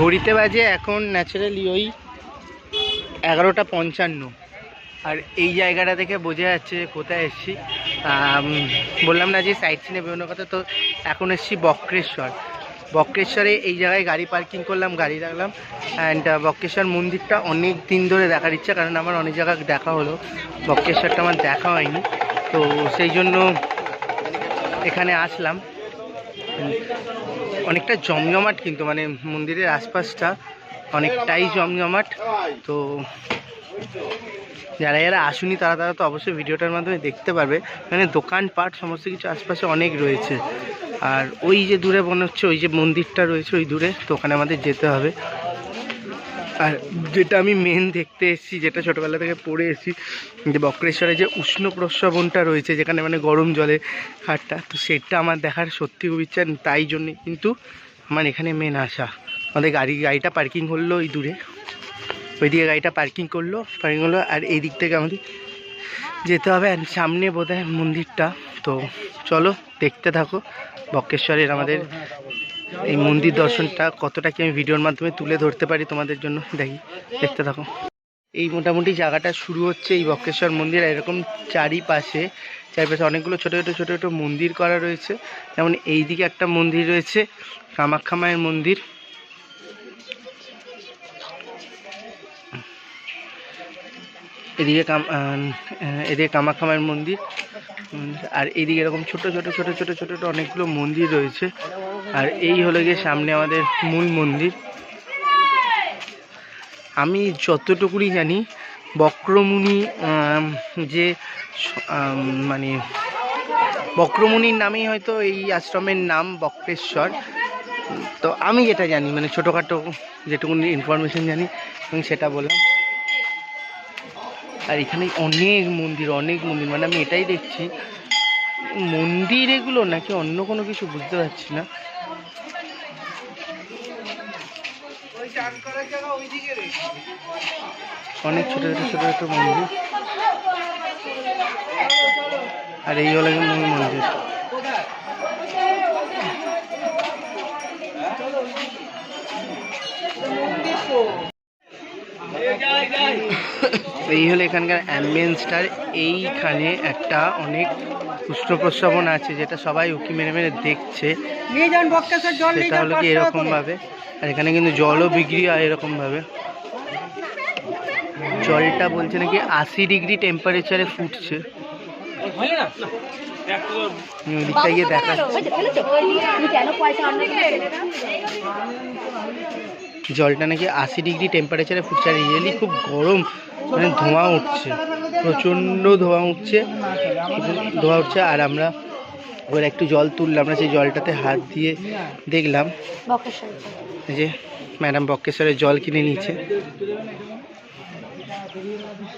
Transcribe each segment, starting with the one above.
ঘড়িতে বাজে এখন ন্যাচারালি ওই এগারোটা পঞ্চান্ন। আর এই জায়গাটা দেখে বোঝা যাচ্ছে যে কোথায় এসছি। বললাম না যে সাইড সিনে বিভিন্ন কথা, তো এখন এসেছি বক্রেশ্বর। বক্রেশ্বরে এই জায়গায় গাড়ি পার্কিং করলাম, গাড়ি রাখলাম। অ্যান্ড বক্রেশ্বর মন্দিরটা অনেক দিন ধরে দেখার ইচ্ছা, কারণ আমার অনেক জায়গায় দেখা হলো। বক্রেশ্বরটা আমার দেখা হয়নি। তো সেই জন্য এখানে আসলাম। অনেকটা জমজমাট কিন্তু মানে মন্দিরের আশপাশটা অনেকটাই জমজমাট। তো যারা যারা আসুনি, তারা তারা তো অবশ্যই ভিডিওটার মাধ্যমে দেখতে পারবে। মানে দোকানপাট, সমস্ত কিছু আশপাশে অনেক রয়েছে। আর ওই যে দূরে মনে হচ্ছে, ওই যে মন্দিরটা রয়েছে, ওই দূরে তো ওখানে আমাদের যেতে হবে। আর যেটা আমি মেন দেখতে এসেছি, যেটা ছোটোবেলা থেকে পড়ে এসেছি, যে বক্রেশ্বরে যে উষ্ণ প্রস্রবণটা রয়েছে, যেখানে মানে গরম জলে ঘাটটা তো সেটা আমার দেখার সত্যি খুব ইচ্ছা তাই জন্যে কিন্তু আমার এখানে মেন আসা আমাদের গাড়ি, গাড়িটা পার্কিং করল ওই দূরে। ওইদিকে গাড়িটা পার্কিং করল পার্কিং করল আর এই দিক থেকে আমাদের যেতে হবে, আর সামনে বোধহয় মন্দিরটা। তো চলো, দেখতে থাকো, বক্রেশ্বরের আমাদের এই মন্দির দর্শনটা কতটা কি আমি ভিডিওর মাধ্যমে তুলে ধরতে পারি তোমাদের জন্য? দেখি, দেখতে থাকো। এই মোটামুটি জায়গাটা শুরু হচ্ছে এই বক্রেশ্বর মন্দির এরকম চারিপাশে চারিপাশে অনেকগুলো ছোটো ছোটো ছোটো ছোটো মন্দির করা রয়েছে। যেমন এই দিকে একটা মন্দির রয়েছে, কামাখ্যা মায়ের মন্দির। এদিকে কাম এদিকে কামাখ্যা মায়ের মন্দির। আর এইদিকে এরকম ছোট ছোট ছোট ছোট ছোট অনেকগুলো মন্দির রয়েছে। আর এই হলো গিয়ে সামনে আমাদের মূল মন্দির। আমি যতটুকুনি জানি, বক্রমুনি যে মানে বক্রমুনির নামেই হয়তো এই আশ্রমের নাম বক্রেশ্বর। তো আমি যেটা জানি মানে ছোটোখাটো যেটুকু ইনফরমেশন জানি, আমি সেটা বললাম। আর এখানে অনেক মন্দির অনেক মন্দির মানে আমি এটাই দেখছি, মন্দির এগুলো নাকি অন্য কোনো কিছু বুঝতে পারছি না। অনেক ছোট ছোট ছোট ছোট মন্দির। আর এই হলো মূল মন্দির। এই হলো এখানকার অ্যাম্বিয়েন্সটার এইখানে একটা অনেক উষ্ণ প্রস্রবণ আছে যেটা সবাই উকি মেরে মেরে দেখছে। সেটা হলো কি টাকা এরকম করে। ভাবে। আর এখানে কিন্তু জলও বিক্রি হয় এরকমভাবে জলটা বলছে নাকি আশি ডিগ্রি টেম্পারেচারে ফুটছে। ওদিকটা গিয়ে দেখাচ্ছি। জলটা নাকি আশি ডিগ্রি টেম্পারেচারে ফুটছে আর রিয়েলি খুব গরম। মানে ধোঁয়া উঠছে প্রচণ্ড ধোঁয়া উঠছে ধোঁয়া উঠছে আর আমরা এবার একটু জল তুললাম না সেই জলটাতে হাত দিয়ে দেখলাম যে ম্যাডাম বক্কেশ্বরের জল কিনে নিচ্ছে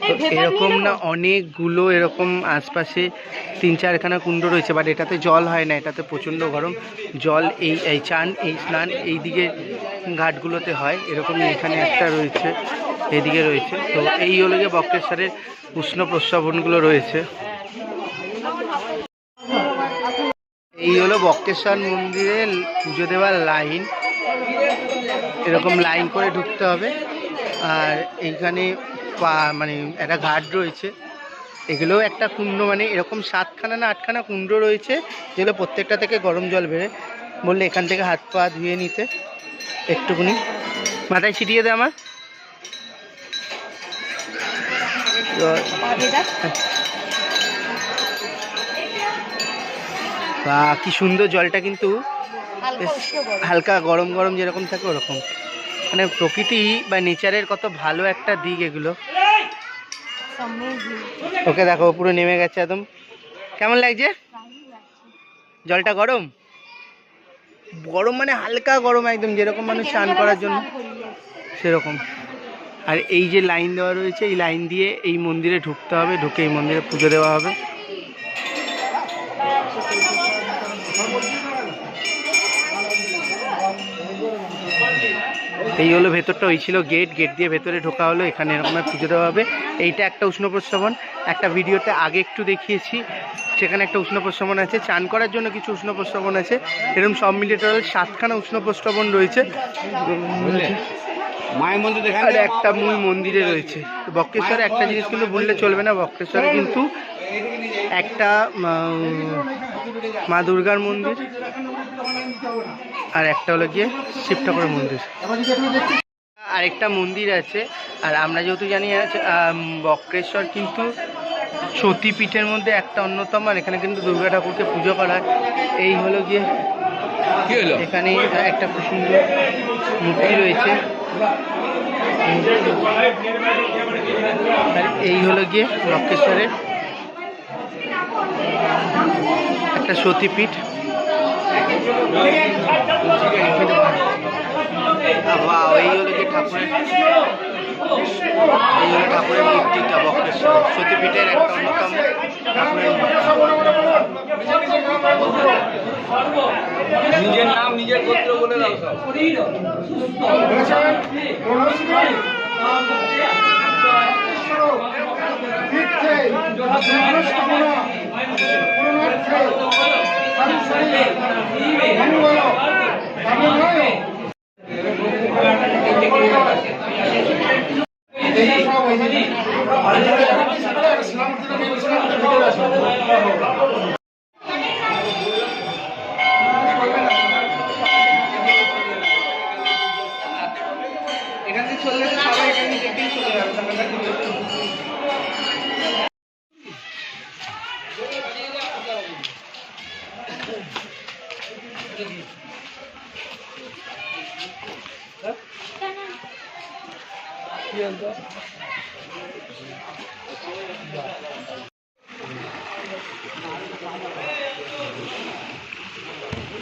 তো এরকম না অনেকগুলো এরকম আশপাশে তিন চারখানা কুণ্ড রয়েছে বাট এটাতে জল হয় না এটাতে প্রচণ্ড গরম। জল এই এই চান এই স্নান এই দিকে ঘাটগুলোতে হয় এরকমই এখানে একটা রয়েছে। এদিকে রয়েছে। তো এই হলো গিয়ে বক্রেশ্বরের উষ্ণ প্রস্রবণগুলো রয়েছে। এই হলো বক্রেশ্বর মন্দিরে পুজো দেওয়ার লাইন। এরকম লাইন করে ঢুকতে হবে। আর এইখানে মানে একটা ঘাট রয়েছে। এগুলোও একটা কুণ্ড মানে এরকম সাতখানা না আটখানা কুণ্ড রয়েছে, যেগুলো প্রত্যেকটা থেকে গরম জল বেরোয়। বললে এখান থেকে হাত পা ধুয়ে নিতে। একটুকুনি মাথায় ছিটিয়ে দে আমার। কি সুন্দর জলটা কিন্তু হালকা গরম। গরম যেরকম থাকে ওরকম। মানে প্রকৃতি বা নেচারের কত ভালো একটা দিক এগুলো। ওকে দেখো পুরো নেমে গেছে একদম। কেমন লাগছে? জলটা গরম? গরম মানে হালকা গরম একদম যেরকম মানুষ স্নান করার জন্য। সেরকম। আর এই যে লাইন দেওয়া রয়েছে, এই লাইন দিয়ে এই মন্দিরে ঢুকতে হবে, ঢুকে এই মন্দিরে পুজো দেওয়া হবে। এই হলো ভেতরটা, ওই ছিল গেট গেট দিয়ে ভেতরে ঢোকা হলো, এখানে এরকম পুজো দেওয়া হবে। এইটা একটা উষ্ণ প্রস্রবণ, একটা ভিডিওতে আগে একটু দেখিয়েছি, সেখানে একটা উষ্ণ প্রস্রবণ আছে। চান করার জন্য কিছু উষ্ণ প্রস্রবণ আছে এরকম সব মিলিয়ে টোটাল সাতখানা উষ্ণ প্রস্রবণ রয়েছে। মায়ের মন্দির আর একটা মূল মন্দিরে রয়েছে। বক্রেশ্বরে একটা জিনিস কিন্তু বললে চলবে না বক্রেশ্বরে কিন্তু একটা মা দুর্গার মন্দির আর একটা হলো গিয়ে শিব ঠাকুরের মন্দির। আরেকটা মন্দির আছে আর আমরা যেহেতু জানি আছে বক্রেশ্বর কিন্তু সতীপীঠের মধ্যে একটা অন্যতম আর এখানে কিন্তু দুর্গা ঠাকুরকে পুজো করা হয়। এই হলো গিয়ে এখানে একটা খুব সুন্দর মূর্তি রয়েছে। এই হলো গিয়ে লক্ষ্মেশ্বরের একটা সতীপীঠ। এই হলো গিয়ে ঠাকুরের এই ঠাকুরের মূর্তিটা বক্রেশ্বর সতীপীঠের একটা অন্যতম নিজের নাম নিজের গোত্র বলে দাও সব। এখানে চলে সবাই এখানে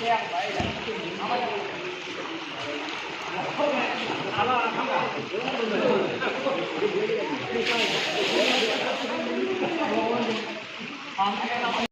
好台的，他，好。